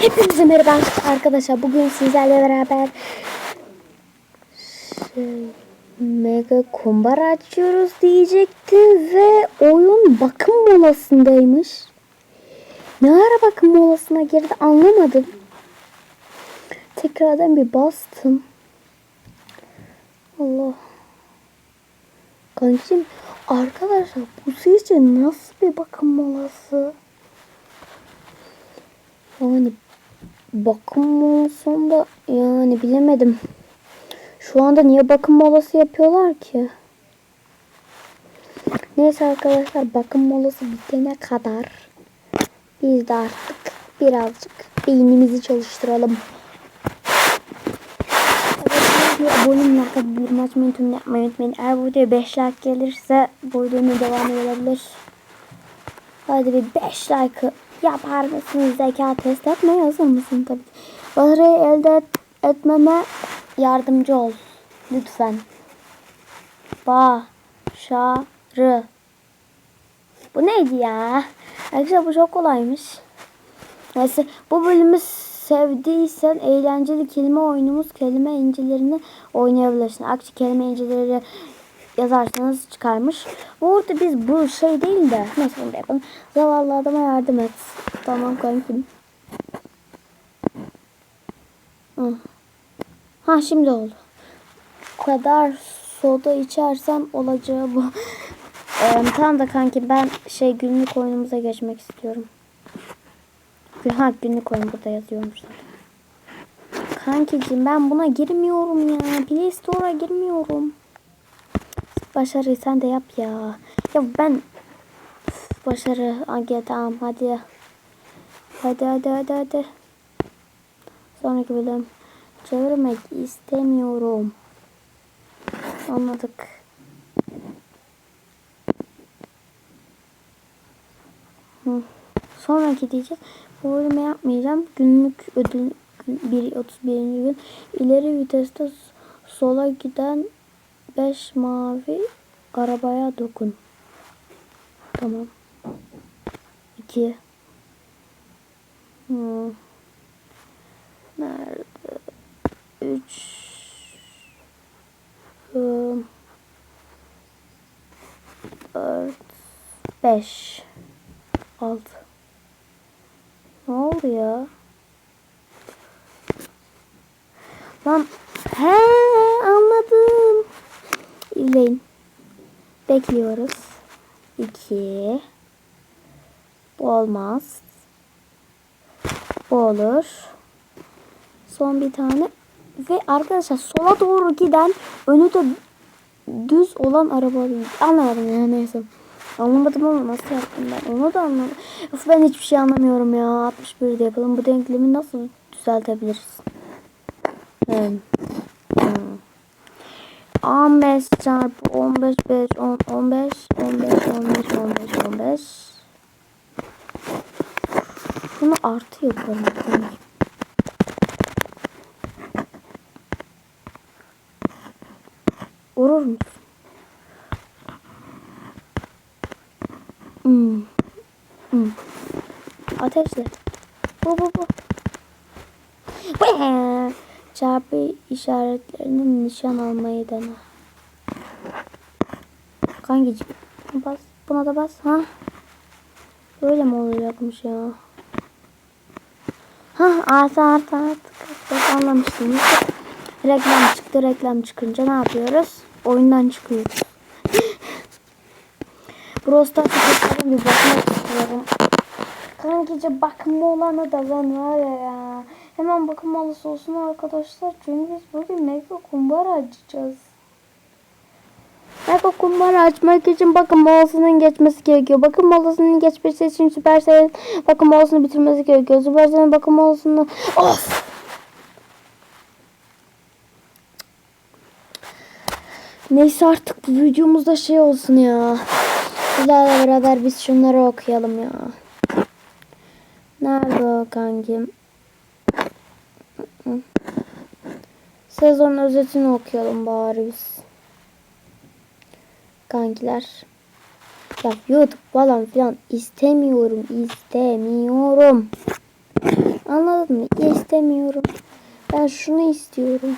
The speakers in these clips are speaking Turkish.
Hepinize merhaba arkadaşlar. Bugün sizlerle beraber mega kumbara açıyoruz diyecektim ve oyun bakım molasındaymış. Ne ara bakım molasına girdi anlamadım. Tekrardan bir bastım. Allah. Kankacığım arkadaşlar bu sizce nasıl bir bakım molası? Yani bakım molasında yani bilemedim. Şu anda niye bakım molası yapıyorlar ki? Neyse arkadaşlar bakım molası bitene kadar biz de artık birazcık beynimizi çalıştıralım. Evet, abone olmayı, bildirim açmayı unutmayın, yapmayı unutmayın. Eğer bu videoya 5 like gelirse bu videonun devamı gelebilir. Hadi bir 5 like yapar mısınız? Zeka test etmeye hazır mısın? Tabii. Başarıyı elde et, etmeme yardımcı ol. Lütfen. Başarı. Bu neydi ya? Arkadaşlar bu çok kolaymış. Neyse bu bölümü sevdiysen eğlenceli kelime oyunumuz kelime incilerini oynayabilirsin. Aksi kelime incileri yazarsanız çıkarmış. Burada biz bu şey değil de neyse bunu yapalım. Zavallı adama yardım et. Tamam kankim. Ha şimdi oldu. O kadar soda içersem olacağı bu. Ee, tamam da kanki ben şey günlük oyunumuza geçmek istiyorum. Ha günlük oyun burada yazıyormuş zaten. Kankicim ben buna girmiyorum ya. Play Store'a girmiyorum. Başarı sen de yap ya. Ya ben başarı. Age tamam hadi. Hadi hadi hadi hadi. Sonraki bölüm. Çevirmek istemiyorum. Anladık. Hı. Sonraki diyeceğiz. Bu bölümü yapmayacağım. Günlük ödül 1 31. gün ileri viteste sola giden 5 mavi arabaya dokun. Tamam. 2 hmm. Nerede? 3 4 5 6 Ne oldu ya? Lan he anladım. İzleyin. Bekliyoruz. 2 Bu olmaz. Bu olur. Son bir tane. Ve arkadaşlar sola doğru giden önü de düz olan araba değil. Anlamadım ya neyse. Anlamadım ama nasıl yaptım ben onu da anlamadım. Of ben hiçbir şey anlamıyorum ya. 61 de yapalım. Bu denklemi nasıl düzeltebiliriz? Hmm. Hmm. 15 çarpı 15 5 10 15 15 15 15 15 Bunu artı yapalım. Vurur musun? Hmm. Hmm. Ateşle. Bu bu bu. Çarpı işaretlerinin nişan almayı dene. Kankicim bas. Buna da bas. Ha? Böyle mi olacakmış ya? Ha artı artı artı. Bak anlamıştım. Reklam çıktı. Reklam çıkınca ne yapıyoruz? Oyundan çıkıyoruz. Stars'a bir bakmak istiyorum. Kankice bakma olanı da ben var ya. Hemen bakım alısı olsun arkadaşlar. Çünkü biz bugün mega kumbara açacağız. Mega kumbara açmak için bakım molasının geçmesi gerekiyor. Bakım molasının geçmesi için Supercell'in bakım molasını bitirmesi gerekiyor. Supercell'in bakım molasını... Of! Neyse artık bu videomuzda şey olsun ya. Sizlerle beraber biz şunları okuyalım ya. Nerede o kankim? Sezon özetini okuyalım bari biz. Kankiler. Ya YouTube falan filan istemiyorum. istemiyorum. Anladın mı? İstemiyorum. Ben şunu istiyorum.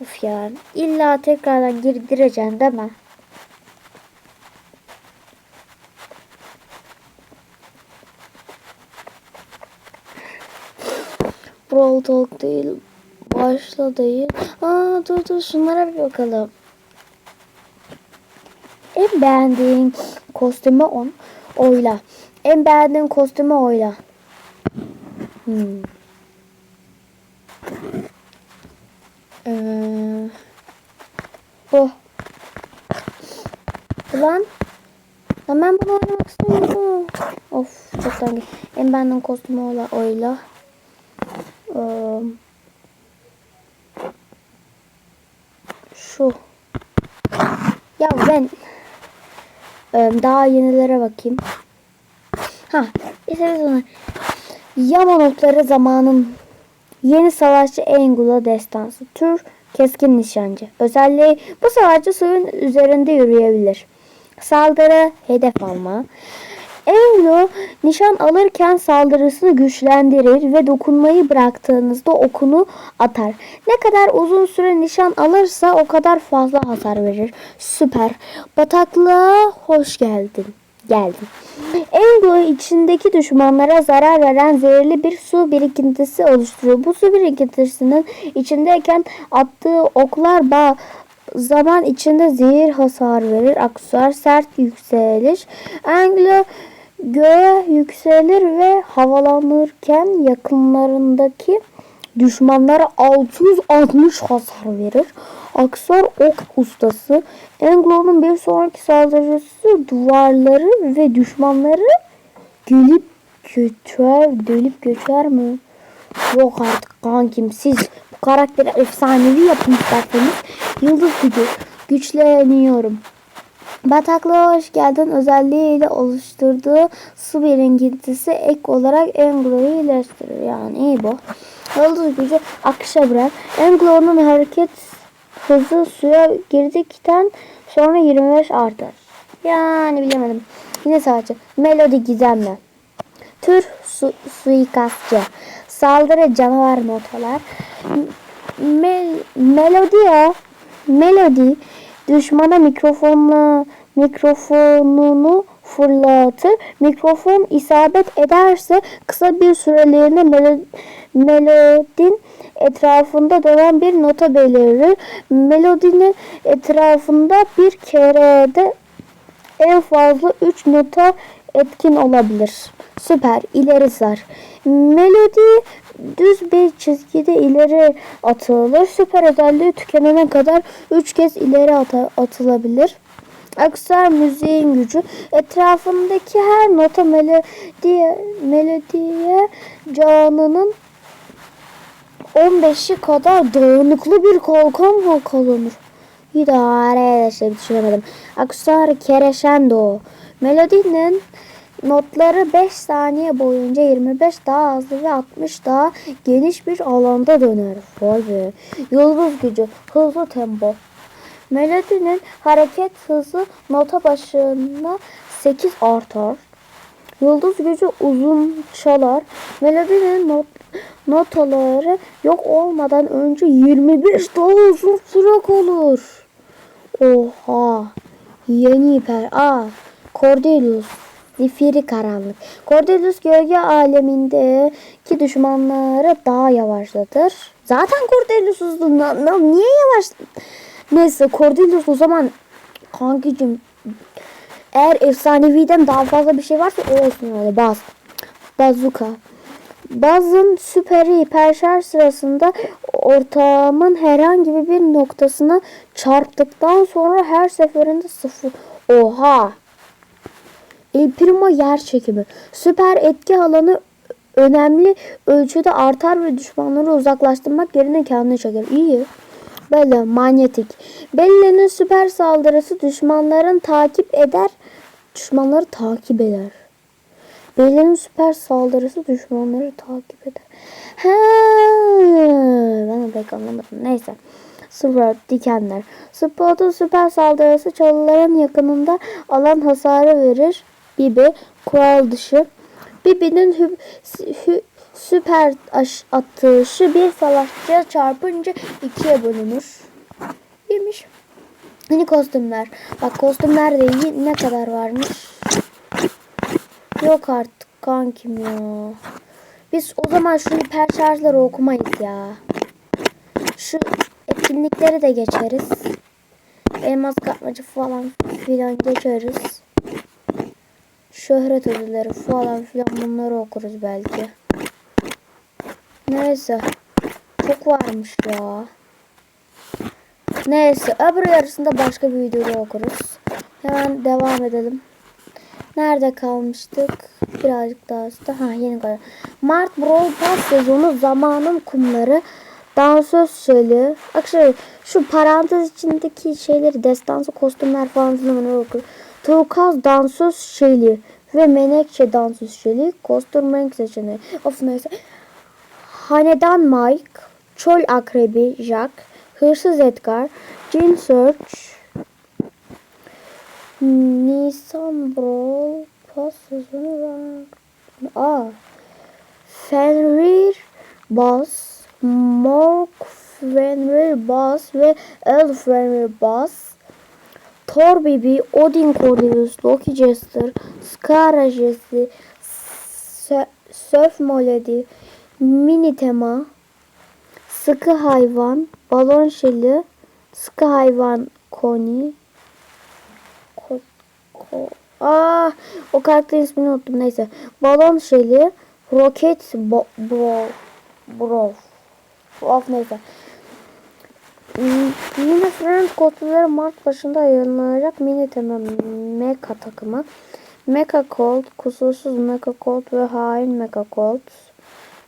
Uf ya. İlla tekrardan girdireceksin değil mi? Brawl Talk değil. Başla değil. Aa dur dur şunlara bir bakalım. En beğendiğin kostümü on oyla. En beğendiğin kostümü oyla. Hmm. Ee, bu. Ulan. Lan ben bunu oynamak istemiyorum. Of çoktan ge- En beğendiğin kostümü oyla. oyla. Ee, şu. Ya ben daha yenilere bakayım. Ha, işte sonra Yamanotları zamanın yeni savaşçı Engula destansı. Tür keskin nişancı. Özelliği bu savaşçı suyun üzerinde yürüyebilir. Saldırı hedef alma. Englo nişan alırken saldırısını güçlendirir ve dokunmayı bıraktığınızda okunu atar. Ne kadar uzun süre nişan alırsa o kadar fazla hasar verir. Süper. Bataklığa hoş geldin. Geldin. Englo içindeki düşmanlara zarar veren zehirli bir su birikintisi oluşturuyor. Bu su birikintisinin içindeyken attığı oklar bağ zaman içinde zehir hasar verir. Aksesuar sert yükseliş. Anglo göğe yükselir ve havalanırken yakınlarındaki düşmanlara 660 hasar verir. Aksesuar ok ustası. Anglo'nun bir sonraki saldırısı duvarları ve düşmanları gelip göçer, delip göçer mi? Yok artık kankim siz bu karakteri efsanevi yapın isterseniz yıldız gücü güçleniyorum. Bataklığa hoş geldin özelliğiyle oluşturduğu su birinkintisi ek olarak Anglo'yu iyileştirir. Yani iyi bu. Yıldız gücü akışa bırak. Anglo'nun hareket hızı suya girdikten sonra 25 artar. Yani bilemedim. Yine sadece melodi gizemli. Tür su, suikastçı. Saldırı canavar notalar. Mel, melodiya melodi düşmana mikrofonla mikrofonunu fırlatır. Mikrofon isabet ederse kısa bir süreliğine melo- melodin etrafında dönen bir nota belirir. Melodinin etrafında bir kerede en fazla 3 nota etkin olabilir. Süper. ileri sar. Melodi düz bir çizgide ileri atılır. Süper özelliği tükenene kadar 3 kez ileri ata- atılabilir. Aksesuar müziğin gücü. Etrafındaki her nota melodiye, melodiye canının 15'i kadar dayanıklı bir kalkan halkalanır. İdare işte düşünemedim. Aksesuar Kereşendo. Melodinin notları 5 saniye boyunca 25 daha hızlı ve 60 daha geniş bir alanda döner. Vay be. Yıldız gücü. Hızlı tempo. Melodinin hareket hızı nota başına 8 artar. Yıldız gücü uzun çalar. Melodinin not, notaları yok olmadan önce 25 daha uzun süre olur. Oha. Yeni hiper. Aa. Cordelius. Zifiri karanlık. Cordelius gölge alemindeki düşmanları daha yavaşlatır. Zaten Cordelius na- Niye yavaş? Neyse Cordelius o zaman kankicim eğer efsaneviden daha fazla bir şey varsa o olsun öyle baz. Bazuka. Bazın süperi hiperşarj sırasında ortamın herhangi bir noktasına çarptıktan sonra her seferinde sıfır. Oha. El Primo yer çekimi. Süper etki alanı önemli ölçüde artar ve düşmanları uzaklaştırmak yerine kendine çeker. İyi. Böyle manyetik. Belle'nin süper saldırısı düşmanların takip eder. Düşmanları takip eder. Belle'nin süper saldırısı düşmanları takip eder. He, ben de pek anlamadım. Neyse. Sword, dikenler. Spot'un süper saldırısı çalıların yakınında alan hasarı verir gibi kural dışı. Bibi'nin hü, hü, süper aş, atışı bir savaşçıya çarpınca ikiye bölünür. Yemiş. Yeni kostümler. Bak kostümler de iyi. Ne kadar varmış? Yok artık kankim ya. Biz o zaman şu hiper şarjları okumayız ya. Şu etkinlikleri de geçeriz. Elmas kapmacı falan filan geçeriz. Şöhret ödülleri falan filan bunları okuruz belki. Neyse. Çok varmış ya. Neyse öbür yarısında başka bir videoda okuruz. Hemen devam edelim. Nerede kalmıştık? Birazcık daha üstte. Ha yeni kadar. Mart Brawl Pass sezonu zamanın kumları. Dansöz şöyle. Bak şöyle şu parantez içindeki şeyleri destansı kostümler falan filan okur. Turkuaz dansöz şeli ve menekşe dansöz şeli. Kostüm renk seçeneği. Of neyse. Hanedan Mike, Çöl Akrebi Jack, Hırsız Edgar, Cin Search, Nisan Brawl Pass sezonu var. Aa. Fenrir Boss, Morg Fenrir Boss ve El Fenrir Boss. Thor Bibi, Odin Cornelius, Loki Jester, Skara Jesse, Sö- Surf Molody, Mini Tema, Sıkı Hayvan, Balon Şeli, Sıkı Hayvan Koni, Ko, ko, Aa, o karakterin ismini unuttum neyse. Balon Şeli, Rocket Bo, Bro, Bro, of neyse. Yine Friends kodları Mart başında yayınlanacak mini tema Mecha takımı. Mecha Colt, kusursuz Mecha Colt ve hain Mecha Colt.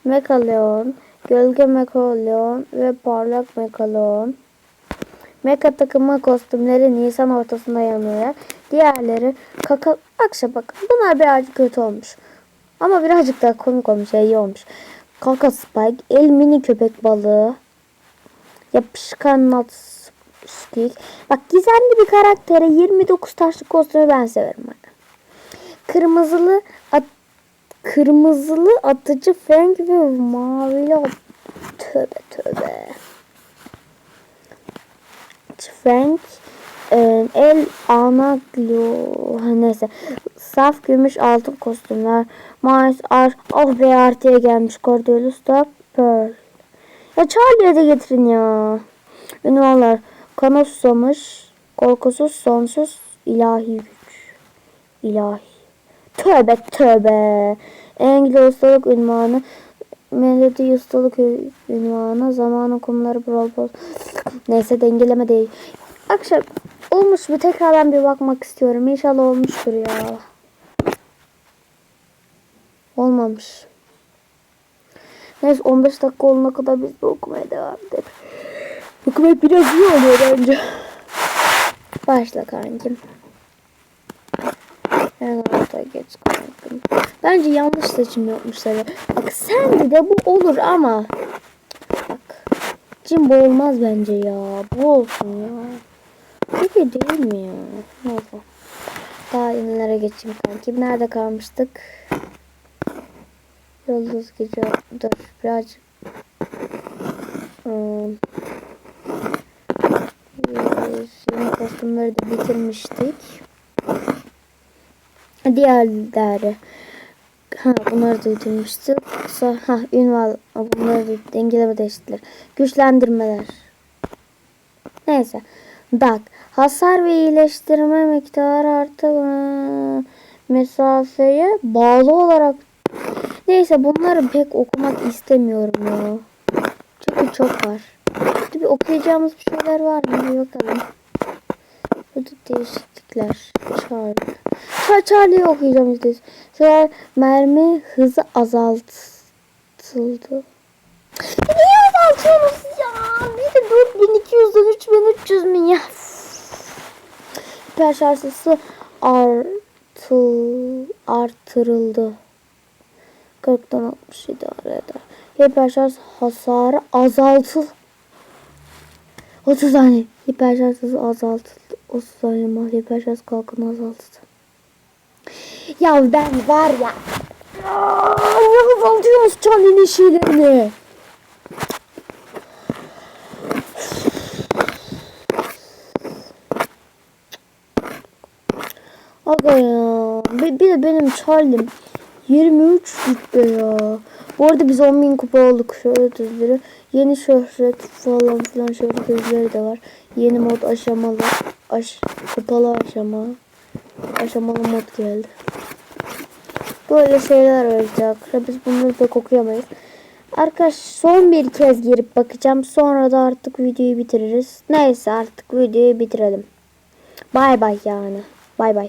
Mecha Leon, gölge Mecha Leon ve parlak Mecha Leon. Mecha takımı kostümleri Nisan ortasında yayınlanacak. Diğerleri kaka... Akşa bak bunlar birazcık kötü olmuş. Ama birazcık daha komik olmuş, iyi olmuş. Kaka Spike, el mini köpek balığı, Yapışkan Natskik. Bak gizemli bir karaktere 29 taşlık kostümü ben severim bak. Kırmızılı at, kırmızılı atıcı Frank ve mavili at- tövbe tövbe. Frank e, el anaglio neyse saf gümüş altın kostümler Mars ar oh be artıya gelmiş Cordelius da Pearl ya Charlie'ye de getirin ya. Ünvanlar. Kana susamış. Korkusuz, sonsuz, ilahi güç. İlahi. Tövbe tövbe. Engin ustalık ünvanı. Melodi ustalık ünvanı. Zamanın kumları Brawl Ball. Neyse dengeleme değil. Akşam olmuş mu? Tekrardan bir bakmak istiyorum. İnşallah olmuştur ya. Olmamış. Neyse 15 dakika olana kadar biz de okumaya devam edelim. Okumak biraz iyi oluyor bence. Başla kankim. Ben orada geç kankim. Bence yanlış seçim yapmışlar. Bak sende de bu olur ama. Bak. Cimbo olmaz bence ya. Bu olsun ya. Peki değil mi ya? Neyse. Daha yenilere geçeyim kankim. Nerede kalmıştık? Yıldız gece dur birazcık hmm. Yeni kostümleri de bitirmiştik. Diğerleri ha bunları da bitirmiştik. Sonra, ha ünval bunları da dengeleme değiştiler. Güçlendirmeler. Neyse. Dak. Hasar ve iyileştirme miktarı artı ıı, mesafeye bağlı olarak Neyse bunları pek okumak istemiyorum ya. Çünkü çok var. Bir okuyacağımız bir şeyler var mı? Bakalım. Burada değişiklikler. Charlie. Char Charlie'yi okuyacağım işte. Sonra mermi hızı azaltıldı. Niye azaltıyorsunuz ya? Bir de 4200'den 3300 mü ya? Hiper şarjısı artıl, artırıldı. 40'tan 60 idare eder. Hiper şarj hasarı azaltıl. 30 saniye. Hiper şarj hızı azaltıldı. 30 saniye mal hiper şarj kalkanı azaltıldı. Ya ben var ya. Ne azaltıyorsunuz Charlie'nin şeylerini? Aga ya. Bir, bir de benim Charlie'm 23 rütbe ya. Bu arada biz 10.000 kupa olduk. Şöhret ödülleri. Yeni şöhret falan filan şöhret ödülleri de var. Yeni mod aşamalı. Aş, kupalı aşama. Aşamalı mod geldi. Böyle şeyler olacak. Biz bunları pek okuyamayız. Arkadaş son bir kez girip bakacağım. Sonra da artık videoyu bitiririz. Neyse artık videoyu bitirelim. Bay bay yani. Bay bay.